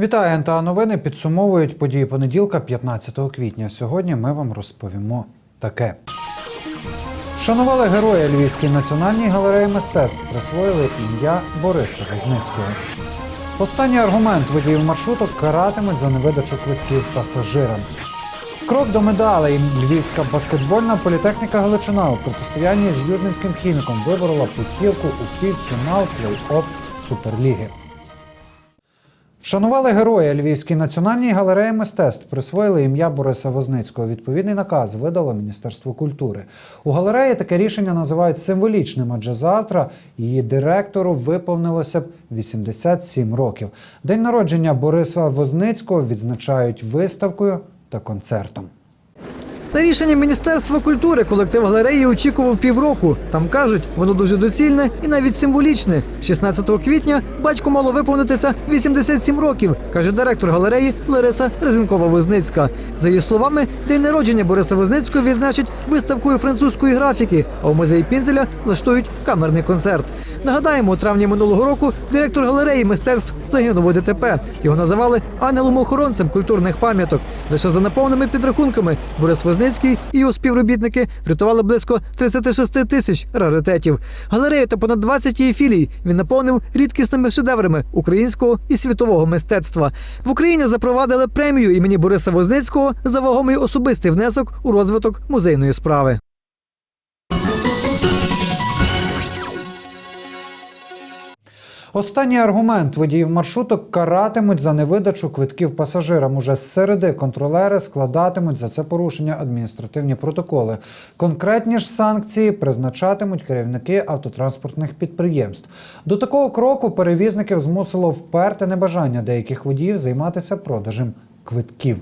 Вітаю, НТА новини підсумовують події понеділка, 15 квітня. Сьогодні ми вам розповімо таке. Вшанували героя Львівській національній галереї мистецтв, присвоїли ім'я Бориса Возницького. Останній аргумент водіїв маршруток каратимуть за невидачу квитків пасажирам. Крок до медалей. Львівська баскетбольна політехніка Галичина у протистоянні з Южницьким хіміком виборола путівку у півфінал плей-офф Суперліги. Вшанували героя Львівській національній галереї мистецтв, присвоїли ім'я Бориса Возницького. Відповідний наказ видало Міністерство культури. У галереї таке рішення називають символічним, адже завтра її директору виповнилося б 87 років. День народження Бориса Возницького відзначають виставкою та концертом. На рішення Міністерства культури колектив галереї очікував півроку. Там кажуть, воно дуже доцільне і навіть символічне. 16 квітня батько мало виповнитися 87 років, каже директор галереї Лариса Резинкова-Возницька. За її словами, день народження Бориса Возницького відзначать виставкою французької графіки, а у музеї Пінзеля влаштують камерний концерт. Нагадаємо, у травні минулого року директор галереї мистецтв загинув у ДТП. Його називали ангелом-охоронцем культурних пам'яток. Лише за неповними підрахунками Борис Возницький і його співробітники врятували близько 36 тисяч раритетів. Галерею та понад 20 її філій він наповнив рідкісними шедеврами українського і світового мистецтва. В Україні запровадили премію імені Бориса Возницького за вагомий особистий внесок у розвиток музейної справи. Останній аргумент водіїв маршруток каратимуть за невидачу квитків пасажирам. Уже з середи контролери складатимуть за це порушення адміністративні протоколи. Конкретні ж санкції призначатимуть керівники автотранспортних підприємств. До такого кроку перевізників змусило вперте небажання деяких водіїв займатися продажем квитків.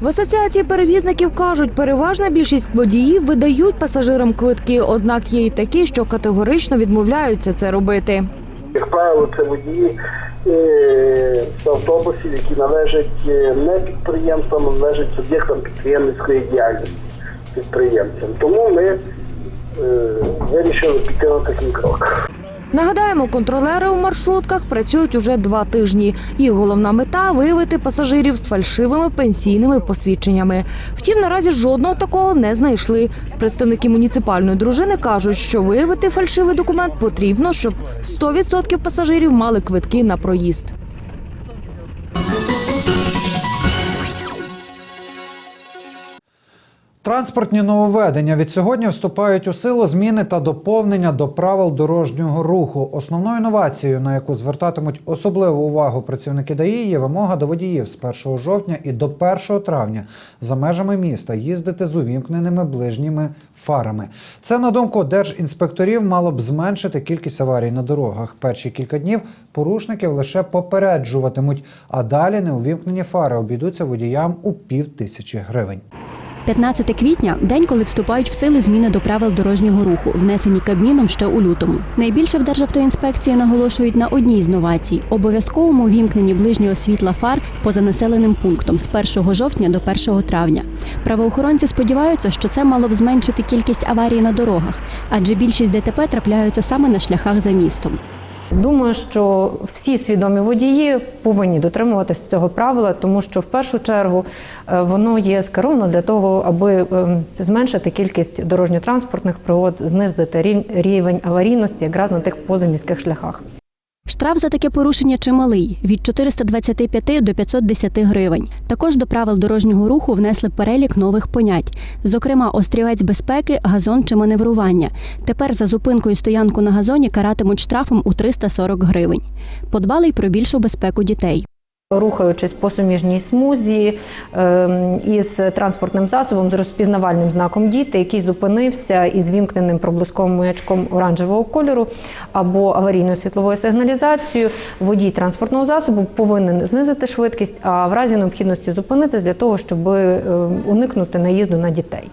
В асоціації перевізників кажуть, переважна більшість водіїв видають пасажирам квитки, однак є й такі, що категорично відмовляються це робити. Як правило, це водії е, автобусів, які належать е, не підприємствам, а належать суб'єктам підприємницької діяльності підприємцям. Тому ми е, вирішили піти на такий крок. Нагадаємо, контролери у маршрутках працюють уже два тижні. Їх головна мета виявити пасажирів з фальшивими пенсійними посвідченнями. Втім, наразі жодного такого не знайшли. Представники муніципальної дружини кажуть, що виявити фальшивий документ потрібно, щоб 100% пасажирів мали квитки на проїзд. Транспортні нововведення від сьогодні вступають у силу зміни та доповнення до правил дорожнього руху. Основною інновацією, на яку звертатимуть особливу увагу працівники ДАІ, є вимога до водіїв з 1 жовтня і до 1 травня за межами міста їздити з увімкненими ближніми фарами. Це на думку держінспекторів мало б зменшити кількість аварій на дорогах. Перші кілька днів порушників лише попереджуватимуть, а далі неувімкнені фари обійдуться водіям у пів тисячі гривень. 15 квітня день, коли вступають в сили зміни до правил дорожнього руху, внесені Кабміном ще у лютому. Найбільше в Державтоінспекції наголошують на одній з новацій обов'язковому вімкненні ближнього світла фар поза населеним пунктом з 1 жовтня до 1 травня. Правоохоронці сподіваються, що це мало б зменшити кількість аварій на дорогах, адже більшість ДТП трапляються саме на шляхах за містом. Думаю, що всі свідомі водії повинні дотримуватися цього правила, тому що в першу чергу е, воно є скеровано для того, аби е, зменшити кількість дорожньо-транспортних пригод, знизити рів- рівень аварійності якраз на тих позаміських шляхах. Штраф за таке порушення чималий від 425 до 510 гривень. Також до правил дорожнього руху внесли перелік нових понять, зокрема, острівець безпеки, газон чи маневрування. Тепер за зупинку і стоянку на газоні каратимуть штрафом у 340 гривень. Подбали й про більшу безпеку дітей. Рухаючись по суміжній смузі е, із транспортним засобом з розпізнавальним знаком діти, який зупинився із вімкненим проблисковим маячком оранжевого кольору або аварійною світловою сигналізацією, водій транспортного засобу повинен знизити швидкість, а в разі необхідності зупинитись для того, щоб е, уникнути наїзду на дітей.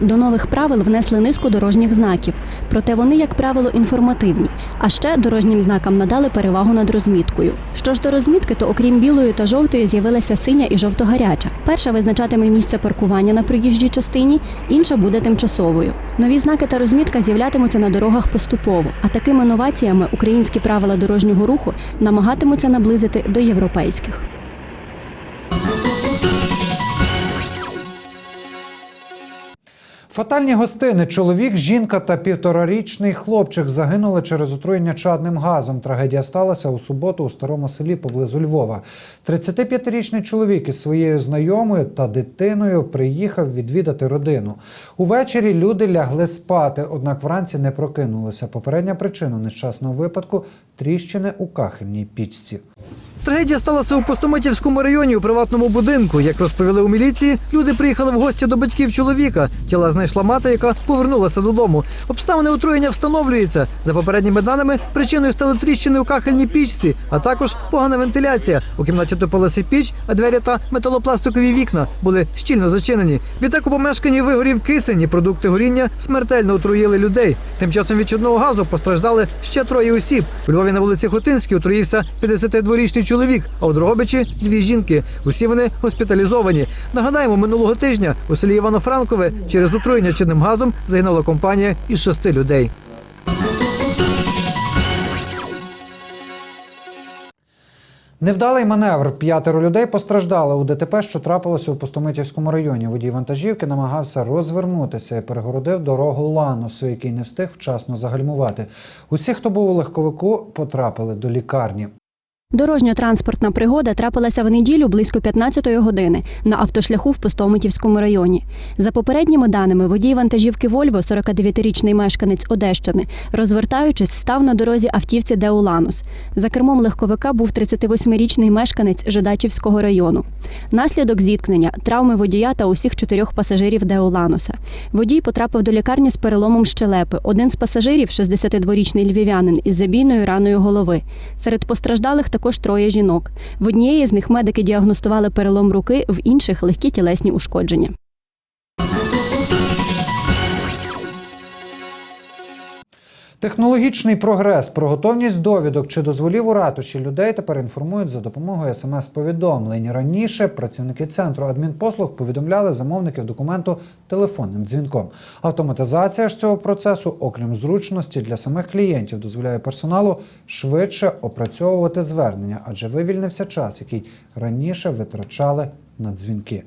До нових правил внесли низку дорожніх знаків, проте вони, як правило, інформативні. А ще дорожнім знакам надали перевагу над розміткою. Що ж до розмітки, то окрім білої та жовтої з'явилася синя і жовто-гаряча. Перша визначатиме місце паркування на проїжджій частині, інша буде тимчасовою. Нові знаки та розмітка з'являтимуться на дорогах поступово, а такими новаціями українські правила дорожнього руху намагатимуться наблизити до європейських. Фатальні гостини. Чоловік, жінка та півторарічний хлопчик загинули через отруєння чадним газом. Трагедія сталася у суботу у старому селі поблизу Львова. 35-річний чоловік із своєю знайомою та дитиною приїхав відвідати родину. Увечері люди лягли спати, однак вранці не прокинулися. Попередня причина нещасного випадку тріщини у кахельній пічці. Трагедія сталася у Постоматівському районі у приватному будинку. Як розповіли у міліції, люди приїхали в гості до батьків чоловіка. Тіла знайшла мати, яка повернулася додому. Обставини отруєння встановлюються. За попередніми даними, причиною стали тріщини у кахельній пічці, а також погана вентиляція. У кімнаті топилася піч, а двері та металопластикові вікна були щільно зачинені. Відтак у помешканні вигорів кисень продукти горіння смертельно отруїли людей. Тим часом від чорного газу постраждали ще троє осіб. У Львові на вулиці Хотинській отруївся 52-річний чоловік, а у Дрогобичі дві жінки. Усі вони госпіталізовані. Нагадаємо, минулого тижня у селі Івано-Франкове через отруєння чинним газом загинула компанія із шести людей. Невдалий маневр. П'ятеро людей постраждали у ДТП, що трапилося у Пустомитівському районі. Водій вантажівки намагався розвернутися і перегородив дорогу Ланосу, який не встиг вчасно загальмувати. Усі, хто був у легковику, потрапили до лікарні. Дорожньо-транспортна пригода трапилася в неділю близько 15-ї години на автошляху в Пустомитівському районі. За попередніми даними, водій вантажівки Вольво, 49-річний мешканець Одещини, розвертаючись, став на дорозі автівці Деуланус. За кермом легковика був 38-річний мешканець Жидачівського району. Наслідок зіткнення травми водія та усіх чотирьох пасажирів Деулануса. Водій потрапив до лікарні з переломом щелепи. Один з пасажирів, 62-річний львів'янин, із забійною раною голови. Серед постраждалих також троє жінок. В однієї з них медики діагностували перелом руки, в інших легкі тілесні ушкодження. Технологічний прогрес про готовність довідок чи дозволів у ратуші людей тепер інформують за допомогою смс-повідомлень. Раніше працівники центру адмінпослуг повідомляли замовників документу телефонним дзвінком. Автоматизація ж цього процесу, окрім зручності для самих клієнтів, дозволяє персоналу швидше опрацьовувати звернення, адже вивільнився час, який раніше витрачали на дзвінки.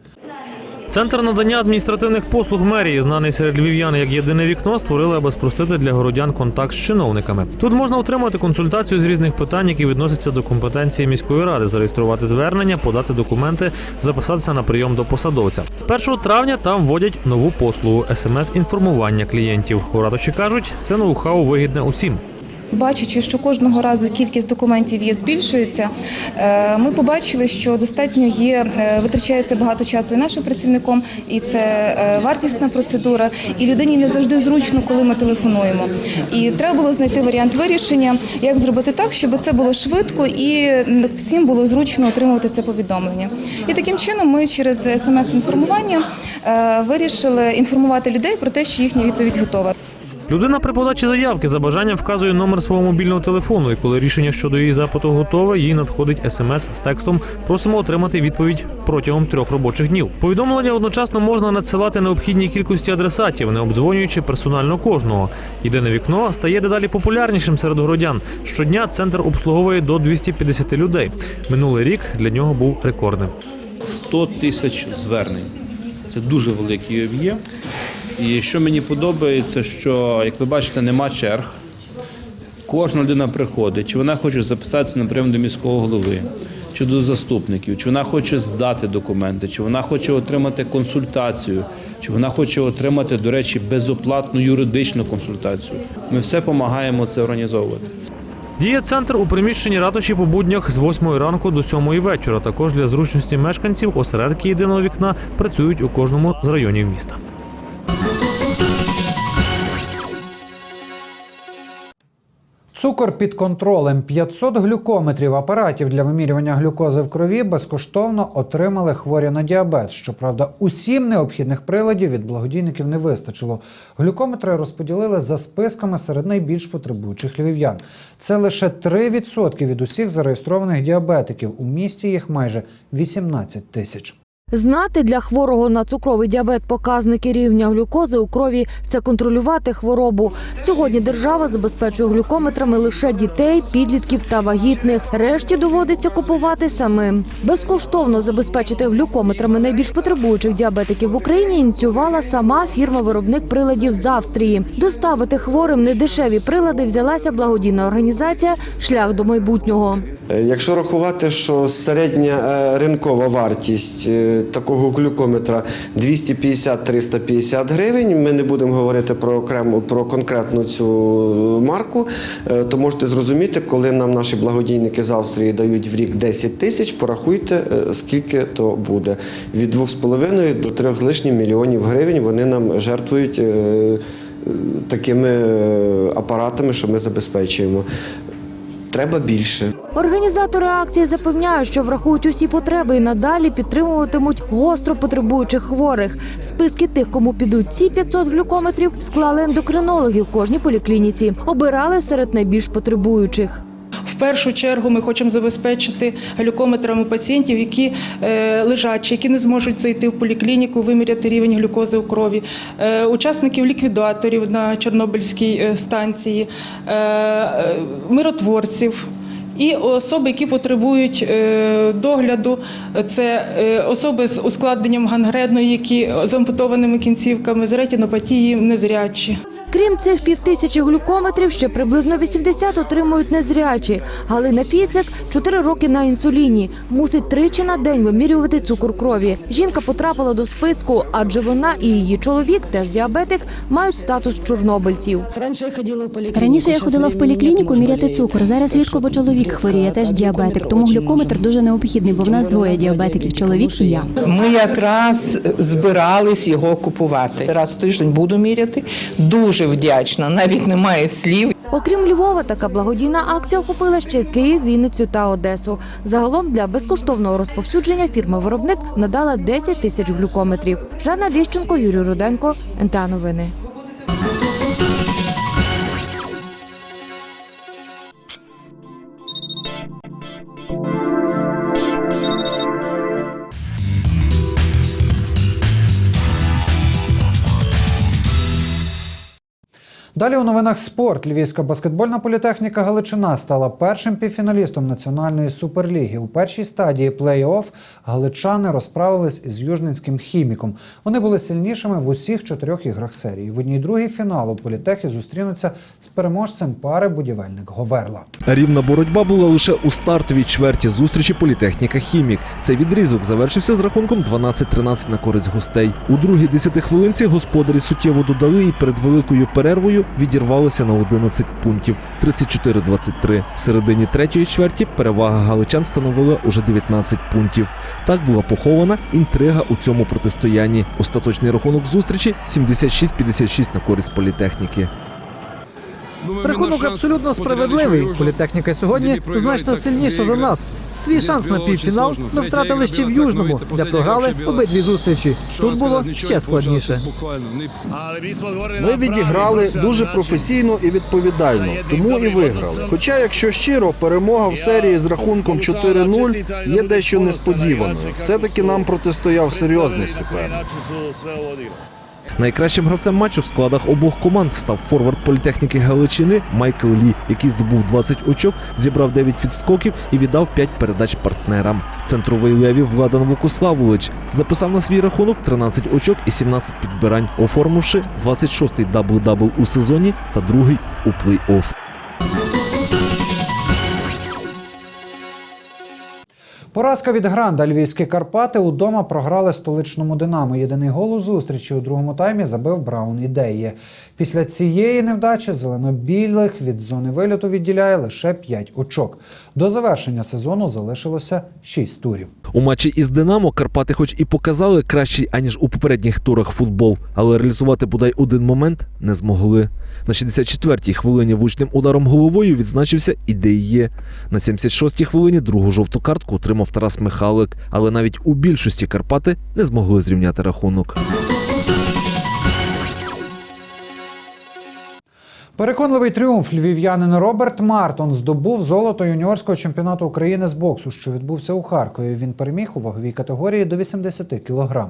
Центр надання адміністративних послуг мерії, знаний серед львів'ян як єдине вікно, створили, аби спростити для городян контакт з чиновниками. Тут можна отримати консультацію з різних питань, які відносяться до компетенції міської ради, зареєструвати звернення, подати документи, записатися на прийом до посадовця. З 1 травня там вводять нову послугу смс-інформування клієнтів. У ратуші кажуть, це ноу-хау вигідне усім. Бачачи, що кожного разу кількість документів є збільшується, е, ми побачили, що достатньо є е, витрачається багато часу і нашим працівником, і це е, вартісна процедура, і людині не завжди зручно, коли ми телефонуємо. І треба було знайти варіант вирішення, як зробити так, щоб це було швидко і всім було зручно отримувати це повідомлення. І таким чином ми через смс-інформування вирішили інформувати людей про те, що їхня відповідь готова. Людина при подачі заявки за бажанням вказує номер свого мобільного телефону, і коли рішення щодо її запиту готове, їй надходить смс з текстом Просимо отримати відповідь протягом трьох робочих днів. Повідомлення одночасно можна надсилати необхідній кількості адресатів, не обдзвонюючи персонально кожного. Єдине вікно стає дедалі популярнішим серед городян. Щодня центр обслуговує до 250 людей. Минулий рік для нього був рекордним. 100 тисяч звернень. Це дуже великий об'єм. І що мені подобається, що, як ви бачите, нема черг. Кожна людина приходить, чи вона хоче записатися на прийом до міського голови, чи до заступників, чи вона хоче здати документи, чи вона хоче отримати консультацію, чи вона хоче отримати, до речі, безоплатну юридичну консультацію. Ми все допомагаємо це організовувати. Діє центр у приміщенні ратуші по буднях з 8 ранку до 7 вечора. Також для зручності мешканців осередки єдиного вікна працюють у кожному з районів міста. Цукор під контролем 500 глюкометрів апаратів для вимірювання глюкози в крові безкоштовно отримали хворі на діабет. Щоправда, усім необхідних приладів від благодійників не вистачило. Глюкометри розподілили за списками серед найбільш потребуючих львів'ян. Це лише 3% від усіх зареєстрованих діабетиків. У місті їх майже 18 тисяч. Знати для хворого на цукровий діабет показники рівня глюкози у крові це контролювати хворобу. Сьогодні держава забезпечує глюкометрами лише дітей, підлітків та вагітних. Решті доводиться купувати самим. Безкоштовно забезпечити глюкометрами найбільш потребуючих діабетиків в Україні ініціювала сама фірма-виробник приладів з Австрії. Доставити хворим недешеві прилади взялася благодійна організація Шлях до майбутнього. Е, Якщо рахувати, що середня е, ринкова вартість е, такого глюкометра 250-350 гривень, ми не будемо говорити про окрему про конкретну цю марку, е, то можете зрозуміти, коли нам наші благодійники з Австрії дають в рік 10 тисяч, порахуйте, е, скільки то буде. Від 2,5 до 3 з лишнім мільйонів гривень вони нам жертвують. е, Такими апаратами, що ми забезпечуємо. Треба більше. Організатори акції запевняють, що врахують усі потреби і надалі підтримуватимуть гостро потребуючих хворих. Списки тих, кому підуть ці 500 глюкометрів, склали ендокринологи в кожній поліклініці. Обирали серед найбільш потребуючих. В першу чергу ми хочемо забезпечити глюкометрами пацієнтів, які е, лежачі, які не зможуть зайти в поліклініку, виміряти рівень глюкози у крові, е, учасників ліквідаторів на Чорнобильській е, станції, миротворців. І особи, які потребують е, догляду, це е, особи з ускладненням гангрену, які з ампутованими кінцівками, з ретінопатії, незрячі. Крім цих півтисячі глюкометрів, ще приблизно 80 отримують незрячі. Галина Фіцик 4 роки на інсуліні. Мусить тричі на день вимірювати цукор крові. Жінка потрапила до списку, адже вона і її чоловік, теж діабетик, мають статус чорнобильців. Раніше я ходила в поліклініку міряти цукор. Зараз рідко, бо чоловік хворіє, теж діабетик. Тому глюкометр дуже необхідний, бо в нас двоє діабетиків чоловік і я. Ми якраз збирались його купувати. Раз в тиждень буду міряти. Дуже вдячна. Навіть немає слів. Окрім Львова, така благодійна акція охопила ще Київ, Вінницю та Одесу. Загалом для безкоштовного розповсюдження фірма-виробник надала 10 тисяч глюкометрів. Жанна Ліщенко, Юрій Руденко, НТА Новини. Далі у новинах спорт. Львівська баскетбольна політехніка Галичина стала першим півфіналістом національної суперліги. У першій стадії плей-офф галичани розправились із южницьким хіміком. Вони були сильнішими в усіх чотирьох іграх серії. В одній другій фіналу політехи зустрінуться з переможцем пари будівельник Говерла. Рівна боротьба була лише у стартовій чверті зустрічі політехніка Хімік. Цей відрізок завершився з рахунком 12-13 на користь гостей. У другій десятихвилинці господарі суттєво додали і перед великою перервою відірвалися на 11 пунктів 34-23. В середині третьої чверті перевага галичан становила уже 19 пунктів. Так була похована інтрига у цьому протистоянні. Остаточний рахунок зустрічі 76-56 на користь політехніки. Рахунок абсолютно справедливий. Політехніка сьогодні значно сильніша за нас. Свій шанс на півфінал ми втратили ще в Южному, де програли обидві зустрічі. Тут було ще складніше. Ми відіграли дуже професійно і відповідально, тому і виграли. Хоча, якщо щиро, перемога в серії з рахунком 4-0 є дещо несподіваною. Все-таки нам протистояв серйозний суперник. Найкращим гравцем матчу в складах обох команд став форвард політехніки Галичини Майкл Лі, який здобув 20 очок, зібрав 9 відскоків і віддав 5 передач партнерам. Центровий левів Владан Вукославович записав на свій рахунок 13 очок і 17 підбирань, оформивши 26-й дабл-дабл у сезоні та другий у плей-офф. Поразка від Гранда львівські Карпати удома програли столичному Динамо. Єдиний гол у зустрічі у другому таймі забив Браун ідеї. Після цієї невдачі зелено-білих від зони вильоту відділяє лише 5 очок. До завершення сезону залишилося 6 турів. У матчі із Динамо Карпати, хоч і показали кращий аніж у попередніх турах футбол, але реалізувати бодай один момент не змогли. На 64-й хвилині влучним ударом головою відзначився і Деє. На 76-й хвилині другу жовту картку отримав Тарас Михалик, але навіть у більшості Карпати не змогли зрівняти рахунок. Переконливий тріумф львів'янин Роберт Мартон здобув золото юніорського чемпіонату України з боксу, що відбувся у Харкові. Він переміг у ваговій категорії до 80 кг.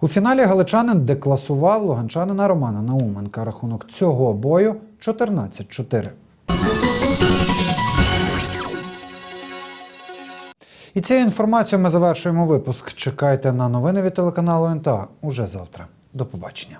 У фіналі галичанин декласував луганчанина Романа Науменка. Рахунок цього бою 14-4. І цією інформацією ми завершуємо випуск. Чекайте на новини від телеканалу НТА уже завтра. До побачення.